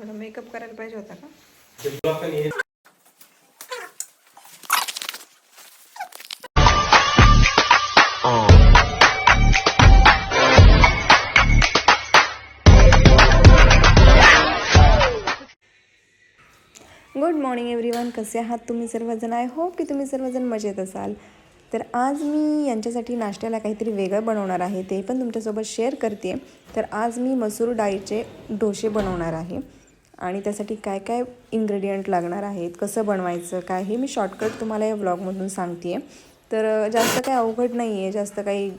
थोडा मेकअप करायला पाहिजे होता का? गुड मॉर्निंग एव्हरीवन कसे आहात तुम्ही सर्वजण? आय होप की तुम्ही सर्वजण मजेत असाल. तर आज मी यांच्यासाठी नाश्त्याला काहीतरी वेगळं बनवणार आहे. ते पण तुमच्यासोबत शेअर करते तर आज मी मसूर डाळीचे डोसे बनवणार आहे. आणि त्यासाठी काय काय इन्ग्रेडियंट लागणार आहेत कसं बनवायचं काय हे मी शॉर्टकट तुम्हाला या ब्लॉगमधून सांगते आहे तर जास्त काही अवघड नाही आहे जास्त काही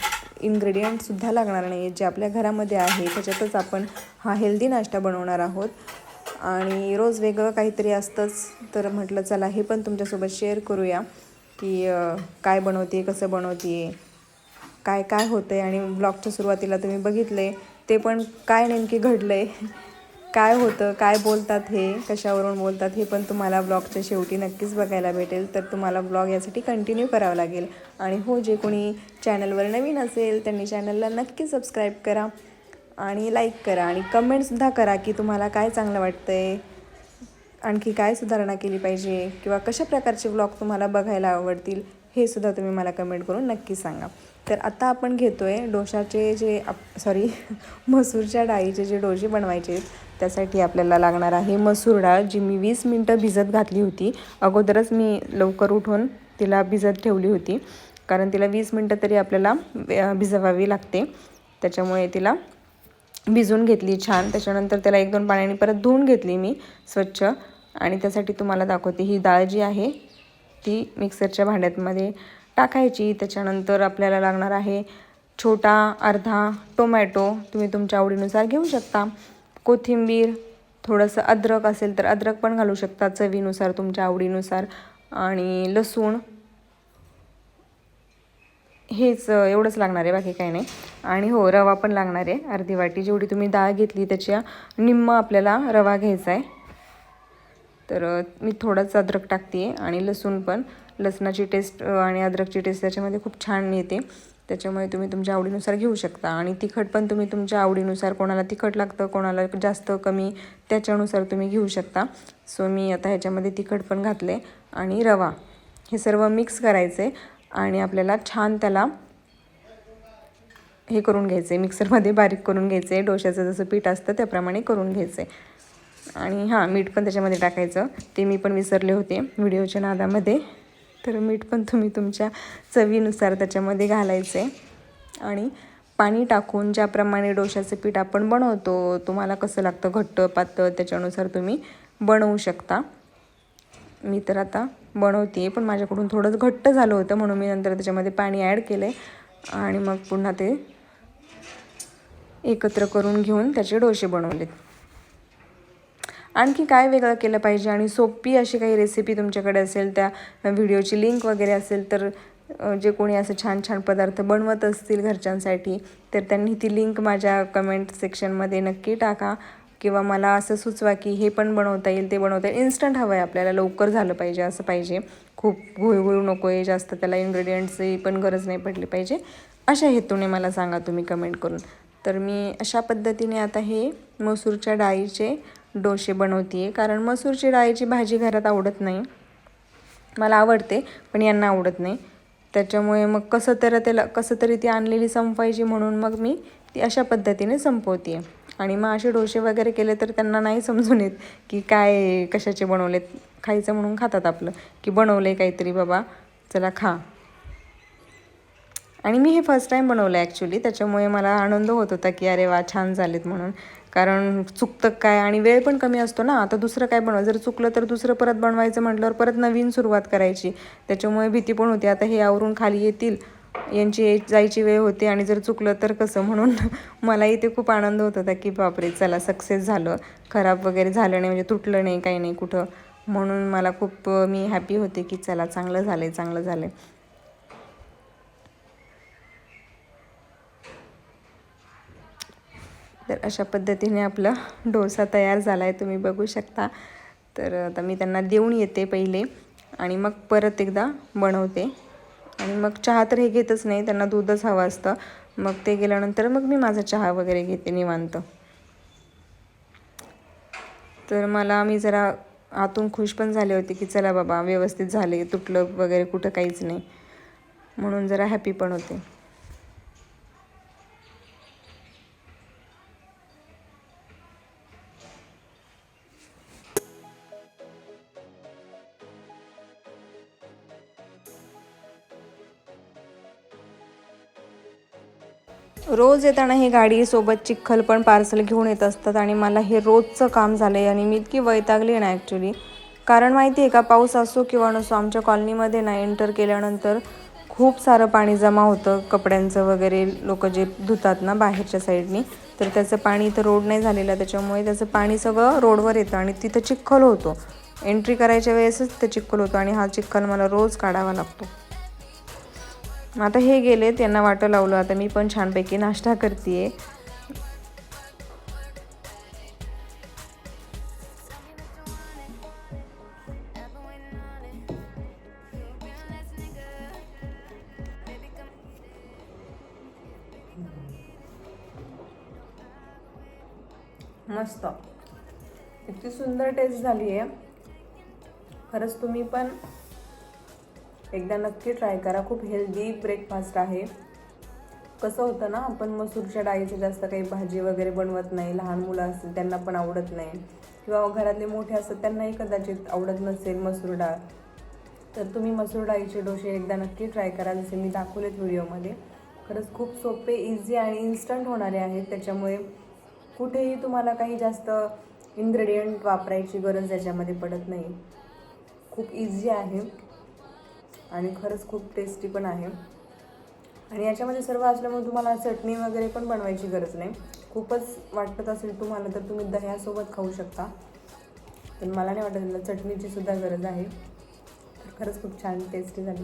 इन्ग्रेडियंटसुद्धा लागणार नाही आहेत जे आपल्या घरामध्ये आहे त्याच्यातच आपण हा हेल्दी नाश्ता बनवणार आहोत. आणि रोज वेगळं काहीतरी असतंच. तर म्हटलं चला हे पण तुमच्यासोबत शेअर करूया की काय बनवते कसं बनवते काय काय होतं आहे आणि ब्लॉगच्या सुरुवातीला तुम्ही बघितले ते पण काय नेमकी घडलं आहे काय होतं काय बोलतात हे कशावरून बोलतात हे पण तुम्हाला ब्लॉगच्या शेवटी नक्कीच बघायला भेटेल. तर तुम्हाला ब्लॉग यासाठी कंटिन्यू करावं लागेल. आणि हो जे कोणी चॅनलवर नवीन असेल त्यांनी चॅनलला नक्की सबस्क्राईब करा आणि लाईक करा आणि कमेंटसुद्धा करा की तुम्हाला काय चांगलं वाटतं आहे आणखी काय सुधारणा केली पाहिजे किंवा कशा प्रकारचे ब्लॉग तुम्हाला बघायला आवडतील हे सुद्धा तुम्ही मला कमेंट करून नक्की सांगा. तर आता आपण घेतो आहे डोशाचे जे आप सॉरी मसूरच्या डाळीचे जे डोसे बनवायचे त्यासाठी आपल्याला लागणार आहे मसूर डाळ जी मी वीस मिनटं भिजत घातली होती. अगोदरच मी लवकर उठून तिला भिजत ठेवली होती कारण तिला वीस मिनटं तरी आपल्याला भिजवावी लागते. त्याच्यामुळे तिला भिजवून घेतली छान. त्याच्यानंतर त्याला एक दोन पाण्याने परत धुवून घेतली मी स्वच्छ. आणि त्यासाठी तुम्हाला दाखवते ही डाळ जी आहे ती मिक्सरच्या भांड्यातमध्ये टाकायची त्याच्यानंतर आपल्याला लागणार आहे छोटा अर्धा टोमॅटो. तुम्ही तुमच्या आवडीनुसार घेऊ शकता. कोथिंबीर थोडंसं अद्रक असेल तर अद्रक पण घालू शकता चवीनुसार तुमच्या आवडीनुसार. आणि लसूण. हेच एवढंच लागणार आहे बाकी काही नाही. आणि हो रवा पण लागणार आहे अर्धी वाटी. जेवढी तुम्ही डाळ घेतली त्याच्या निम्म आपल्याला रवा घ्यायचा आहे. तर मी थोडंच अद्रक टाकते आणि लसूण पण. लसणाची टेस्ट आणि अद्रकची टेस्ट त्याच्यामध्ये खूप छान येते त्याच्यामुळे तुम्ही तुमच्या आवडीनुसार घेऊ शकता. आणि तिखट पण तुम्ही तुमच्या आवडीनुसार कोणाला तिखट लागतं कोणाला जास्त कमी त्याच्यानुसार तुम्ही घेऊ शकता. सो मी आता ह्याच्यामध्ये तिखट पण घातले आणि रवा. हे सर्व मिक्स करायचे आणि आपल्याला छान त्याला हे करून घ्यायचे मिक्सरमध्ये बारीक करून घ्यायचे डोश्याचं जसं पीठ असतं त्याप्रमाणे करून घ्यायचे आणि हां मीठ पण त्याच्यामध्ये टाकायचं. ते मी पण विसरले होते. व्हिडिओच्या नादामध्ये. तर मीठ पण तुम्ही तुमच्या चवीनुसार त्याच्यामध्ये घालायचं आहे आणि पाणी टाकून ज्याप्रमाणे डोशाचं पीठ आपण बनवतो तुम्हाला कसं लागतं घट्ट पातळ त्याच्यानुसार तुम्ही बनवू शकता. मी तर आता बनवते पण माझ्याकडून थोडंच घट्ट झालं होतं म्हणून मी नंतर त्याच्यामध्ये पाणी ॲड केलं आहे आणि मग पुन्हा ते एकत्र करून घेऊन त्याचे डोसे बनवलेत. आणखी काय वेगळं केलं पाहिजे? आणि सोपी अशी काही रेसिपी तुमच्याकडे असेल त्या व्हिडिओची लिंक वगैरे असेल तर जे कोणी असं छान छान पदार्थ बनवत असतील घरच्यांसाठी तर त्यांनी ती लिंक माझ्या कमेंट सेक्शनमध्ये नक्की टाका. किंवा मला असं सुचवा की हे पण बनवता येईल ते बनवता येईल. इन्स्टंट हवं आहे आपल्याला लवकर झालं पाहिजे असं पाहिजे. खूप घुळघुळू नको आहे जास्त त्याला इन्ग्रेडियंट्सची पण गरज नाही पडली पाहिजे. अशा हेतूने मला सांगा तुम्ही कमेंट करून. तर मी अशा पद्धतीने आता हे मसूरच्या डाळीचे डोसे बनवते आहे कारण मसूरची डाळीची भाजी घरात आवडत नाही. मला आवडते पण यांना आवडत नाही. त्याच्यामुळे मग कसं तर त्याला कसं तरी ती आणलेली संपवायची म्हणून मग मी ती अशा पद्धतीने संपवते आणि मग असे डोसे वगैरे केले तर त्यांना नाही समजून येत की काय कशाचे बनवलेत. खायचं म्हणून खातात आपलं. की बनवलं आहे काहीतरी बाबा चला खा. आणि मी हे फर्स्ट टाईम बनवलं आहे ॲक्च्युली त्याच्यामुळे मला आनंद होत होता की अरे वा छान झालेत म्हणून. कारण चुकतं काय आणि वेळ पण कमी असतो ना. आता दुसरं काय बनवा जर चुकलं तर दुसरं परत बनवायचं म्हटल्यावर परत नवीन सुरुवात करायची. त्याच्यामुळे भीती पण होती. आता हे आवरून खाली येतील. यांची ये- जायची वेळ होती आणि जर चुकलं तर कसं? म्हणून मलाही ते खूप आनंद होत होता की बापरे चला सक्सेस झालं. खराब वगैरे झालं नाही म्हणजे तुटलं नाही काही नाही कुठं. म्हणून मला खूप मी हॅपी होते की चला चांगलं झालं आहे चांगलं झालं आहे तर अशा पद्धतीने आपला डोसा तयार झाला आहे तुम्ही बघू शकता. तर आता मी त्यांना देऊन येते पहिले आणि मग परत एकदा बनवते. आणि मग चहा तर हे घेतच नाही त्यांना दूधच हवं असतं. मग ते गेल्यानंतर मग मी माझा चहा वगैरे घेते निवांत. तर मला मी जरा आतून खुश पण झाले होते की चला बाबा व्यवस्थित झाले तुटलं वगैरे कुठं काहीच नाही. म्हणून जरा हॅपी पण होते. रोज येताना ही गाडी सोबत चिखल पण पार्सल घेऊन येत असतात आणि मला हे रोजचं काम झालं आहे आणि मी इतकी वैतागली ना ॲक्च्युली कारण माहिती आहे का पाऊस असो किंवा नसो आमच्या कॉलनीमध्ये ना एंटर केल्यानंतर खूप सारं पाणी जमा होतं. कपड्यांचं वगैरे लोक जे धुतात ना बाहेरच्या साईडनी तर त्याचं पाणी इथं रोड नाही झालेलं. त्याच्यामुळे त्याचं पाणी सगळं रोडवर येतं आणि तिथं चिखल होतो. एंट्री करायच्या वेळेसच ते चिखल होतो आणि हा चिखल मला रोज काढावा लागतो. आता हे गेले त्यांना वाटं लावलं. आता मी पण छानपैकी नाश्ता करते मस्त. इतकी सुंदर टेस्ट झाली आहे खरंच तुम्ही पण एकदा नक्की ट्राय करा. खूप हेल्दी ब्रेकफास्ट आहे. कसं होतं ना आपण मसूरच्या डाळीची जास्त काही भाजी वगैरे बनवत नाही. लहान मुलं असतील त्यांना पण आवडत नाही. किंवा घरातले मोठे असतात त्यांनाही कदाचित आवडत नसेल मसूर डाळ. तर तुम्ही मसूर डाळीचे डोसे एकदा नक्की ट्राय करा जसे मी दाखवलेत व्हिडिओमध्ये. खरंच खूप सोपे इझी आणि इन्स्टंट होणारे आहेत. त्याच्यामुळे कुठेही तुम्हाला काही जास्त इन्ग्रेडियंट वापरायची गरज याच्यामध्ये पडत नाही. खूप इझी आहे. आणि खरंच खूप टेस्टी पण आहे. आणि याच्यामध्ये सर्व असल्यामुळे तुम्हाला चटणी वगैरे पण बनवायची गरज नाही. खूपच वाटत असेल तुम्हाला तर तुम्ही दह्यासोबत खाऊ शकता. पण मला नाही वाटत त्याला चटणीची सुद्धा गरज आहे. तर खरंच खूप छान टेस्टी झाली.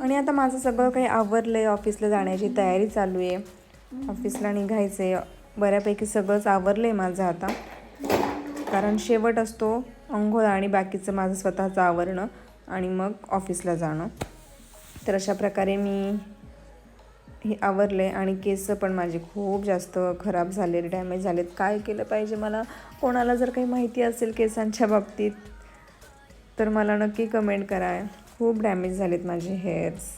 आणि आता माझं सगळं काही आवरलं आहे ऑफिसला जाण्याची तयारी चालू आहे. ऑफिसला निघायचं आहे बऱ्यापैकी सगळंच आवरलं आहे माझं आता. कारण शेवट असतो अंघोळ आणि बाकीचं माझं स्वतःचं आवरणं आणि मग ऑफिसला जाणं. तर अशा प्रकारे मी हे आवरले आणि केस पण माझे खूप जास्त खराब झाले डॅमेज झालेत. काय केलं पाहिजे मला? कोणाला जर काही माहिती असेल केसांच्या बाबतीत तर मला नक्की कमेंट करा. खूप डॅमेज झालेत माझे हेअर्स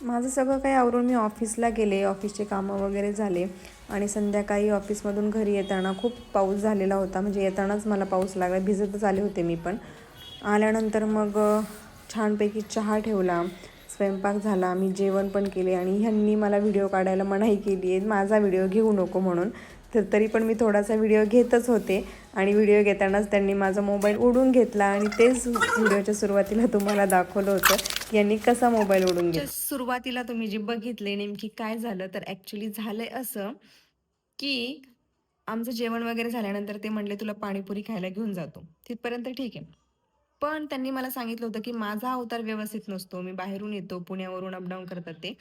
माझं सगळं काही आवरून मी ऑफिसला गेले ऑफिसचे कामं वगैरे झाले आणि संध्याकाळी ऑफिसमधून घरी येताना खूप पाऊस झालेला होता. म्हणजे येतानाच मला पाऊस लागला भिजतच आले होते मी पण. आल्यानंतर मग छानपैकी चहा ठेवला स्वयंपाक झाला मी जेवण पण केले आणि ह्यांनी मला व्हिडिओ काढायला मनाई केली आहे माझा व्हिडिओ घेऊ नको म्हणून. तर तरी पण मी थोडासा व्हिडिओ घेतच होते आणि व्हिडिओ घेतानाच त्यांनी माझा मोबाईल उडून घेतला आणि तेच व्हिडिओच्या सुरुवातीला तुम्हाला दाखवलं होतं यांनी कसा मोबाईल उडून घेतला. सुरुवातीला तुम्ही जे बघितले नेमकी काय झालं तर ॲक्च्युली झालंय असं की आमचं जेवण वगैरे झाल्यानंतर ते म्हणले तुला पाणीपुरी खायला घेऊन जातो. तिथपर्यंत ठीक आहे. पण त्यांनी मला सांगितलं होतं की माझा अवतार व्यवस्थित नसतो. मी बाहेरून येतो पुण्यावरून अपडाऊन करतात ते.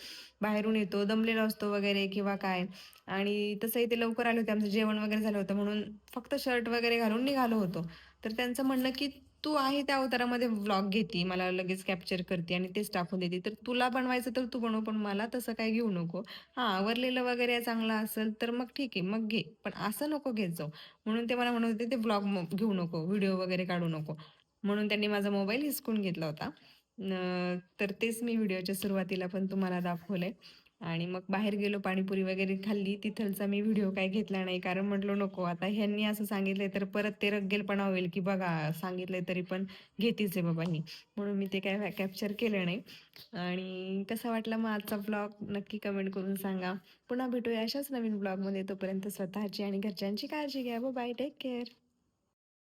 बाहेरून येतो दमलेला असतो वगैरे किंवा काय. आणि तसंही ते लवकर आले होते. आमचं जेवण वगैरे झालं होतं. म्हणून फक्त शर्ट वगैरे घालून निघालो होतो. तर त्यांचं म्हणणं की तू आहे त्या अवतारामध्ये व्लॉग घेते. मला लगेच कॅप्चर करते आणि तेच टाकून देते. तर तुला बनवायचं तर तू बनव पण मला तसं काय घेऊ नको. हां आवरलेलं वगैरे चांगलं असेल तर मग ठीक आहे मग घे. पण असं नको घेत जाऊ. म्हणून ते मला म्हणत होते ते व्लॉग घेऊ नको व्हिडिओ वगैरे काढू नको. म्हणून त्यांनी माझा मोबाईल हिसकून घेतला होता. तर तेच मी व्हिडिओच्या सुरुवातीला पण तुम्हाला दाखवले आणि मग बाहेर गेलो पाणीपुरी वगैरे खाल्ली. तिथलचा मी व्हिडिओ काय घेतला नाही. कारण म्हटलो नको आता ह्यांनी असं सांगितलंय तर परत ते रग्गेलपणा होईल की बघा सांगितलंय तरी पण घेतीच आहे बाबा ही. म्हणून मी ते काय कॅप्चर केलं नाही. आणि कसा वाटला मग आजचा ब्लॉग नक्की कमेंट करून सांगा. पुन्हा भेटूया अशाच नवीन ब्लॉगमध्ये तोपर्यंत स्वतःची आणि घरच्यांची काळजी घ्या. Bye take care